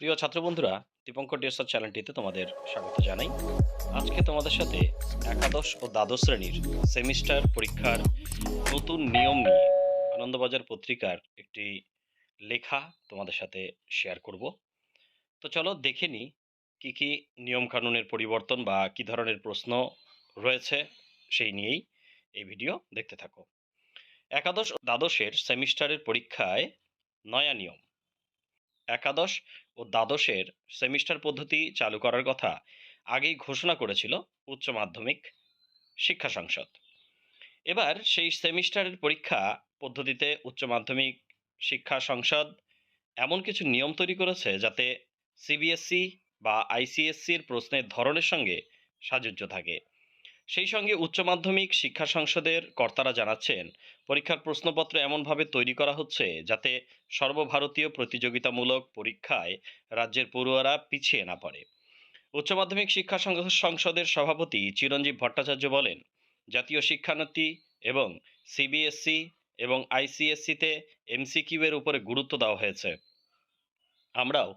প্রিয় ছাত্র বন্ধুরা দীপঙ্কর ডিএসআর চ্যানেলটিতে তোমাদের স্বাগত জানাই। আজকে তোমাদের সাথে একাদশ ও দ্বাদশ শ্রেণির সেমিস্টার পরীক্ষার নতুন নিয়ম নিয়ে আনন্দবাজার পত্রিকার একটি লেখা তোমাদের সাথে শেয়ার করব। তো চলো দেখে নিই কী কী নিয়মকানুনের পরিবর্তন বা কী ধরনের প্রশ্ন রয়েছে সেই নিয়েই এই ভিডিও দেখতে থাকো। একাদশ ও দ্বাদশের সেমিস্টারের পরীক্ষায় নয়া নিয়ম। একাদশ ও দ্বাদশের সেমিস্টার পদ্ধতি চালু করার কথা আগেই ঘোষণা করেছিল উচ্চ মাধ্যমিক শিক্ষা সংসদ। এবার সেই সেমিস্টারের পরীক্ষা পদ্ধতিতে উচ্চ মাধ্যমিক শিক্ষা সংসদ এমন কিছু নিয়ম তৈরি করেছে যাতে সিবিএসসি বা আইসিএসসির প্রশ্নের ধরনের সঙ্গে সাযুজ্য থাকে। সেই সঙ্গে উচ্চ মাধ্যমিক শিক্ষা সংসদের কর্তারা জানাচ্ছেন, পরীক্ষার প্রশ্নপত্র এমনভাবে তৈরি করা হচ্ছে যাতে সর্বভারতীয় প্রতিযোগিতামূলক পরীক্ষায় রাজ্যের পড়ুয়ারা পিছিয়ে না পড়ে। উচ্চ মাধ্যমিক শিক্ষা সংসদের সভাপতি চিরঞ্জীব ভট্টাচার্য বলেন, জাতীয় শিক্ষানীতি এবং সিবিএসসি এবং আইসিএসসিতে এমসিকিউ এর উপরে গুরুত্ব দেওয়া হয়েছে। আমরাও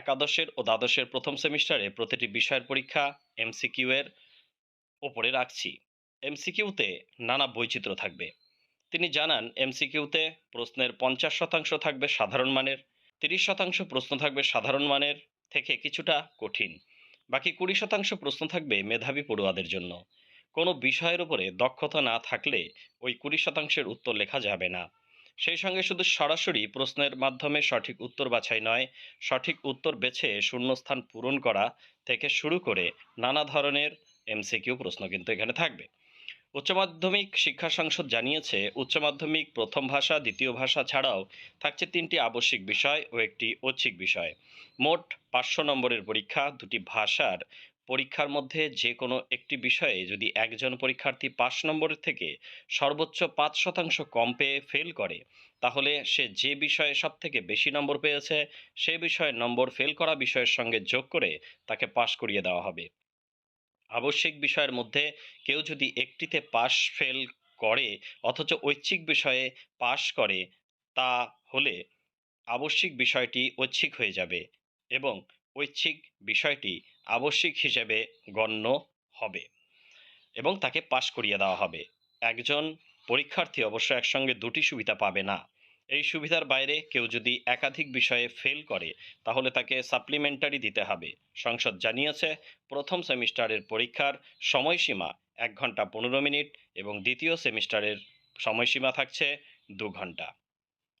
একাদশের ও দ্বাদশের প্রথম সেমিস্টারে প্রতিটি বিষয়ের পরীক্ষা, এমসিকিউ এর ওপরে রাখছি। এমসিকিউতে নানা বৈচিত্র্য থাকবে। তিনি জানান, এমসিকিউতে প্রশ্নের পঞ্চাশ শতাংশ থাকবে সাধারণ মানের, তিরিশ শতাংশ প্রশ্ন থাকবে সাধারণ মানের থেকে কিছুটা কঠিন। বাকি কুড়ি শতাংশ প্রশ্ন থাকবে মেধাবী পড়ুয়াদের জন্য। কোনো বিষয়ের উপরে দক্ষতা না থাকলে ওই কুড়ি শতাংশের উত্তর লেখা যাবে না। সেই সঙ্গে শুধু সরাসরি প্রশ্নের মাধ্যমে সঠিক উত্তর বাছাই নয়, সঠিক উত্তর বেছে শূন্যস্থান পূরণ করা থেকে শুরু করে নানা ধরনের এমসিকিউ প্রশ্ন কিন্তু এখানে থাকবে। উচ্চ মাধ্যমিক শিক্ষা সংসদ জানিয়েছে, উচ্চ মাধ্যমিক প্রথম ভাষা, দ্বিতীয় ভাষা ছাড়াও থাকছে তিনটি আবশ্যিক বিষয় ও একটি ঐচ্ছিক বিষয়। মোট পাঁচশো নম্বরের পরীক্ষা, দুটি ভাষার পরীক্ষার মধ্যে যে কোনো একটি বিষয়ে যদি একজন পরীক্ষার্থী পাঁচ নম্বরের থেকে সর্বোচ্চ পাঁচ শতাংশ কম পেয়ে ফেল করে, তাহলে সে যে বিষয়ে সব থেকে বেশি নম্বর পেয়েছে, সে বিষয়ে নম্বর ফেল করা বিষয়ের সঙ্গে যোগ করে তাকে পাশ করিয়ে দেওয়া হবে। আবশ্যিক বিষয়ের মধ্যে কেউ যদি একটিতে পাশ ফেল করে অথচ ঐচ্ছিক বিষয়ে পাশ করে, তা হলে আবশ্যিক বিষয়টি ঐচ্ছিক হয়ে যাবে এবং ঐচ্ছিক বিষয়টি আবশ্যিক হিসেবে গণ্য হবে এবং তাকে পাশ করিয়ে দেওয়া হবে। একজন পরীক্ষার্থী অবশ্য একসঙ্গে দুটি সুবিধা পাবে না। এই সুবিধার বাইরে কেউ যদি একাধিক বিষয়ে ফেল করে, তাহলে তাকে সাপ্লিমেন্টারি দিতে হবে। সংসদ জানিয়েছে, প্রথম সেমিস্টারের পরীক্ষার সময়সীমা এক ঘণ্টা পনেরো মিনিট এবং দ্বিতীয় সেমিস্টারের সময়সীমা থাকছে দু ঘণ্টা।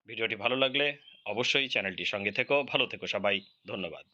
ভিডিওটি ভালো লাগলে অবশ্যই চ্যানেলটি সঙ্গে থেকো। ভালো থেকো সবাই। ধন্যবাদ।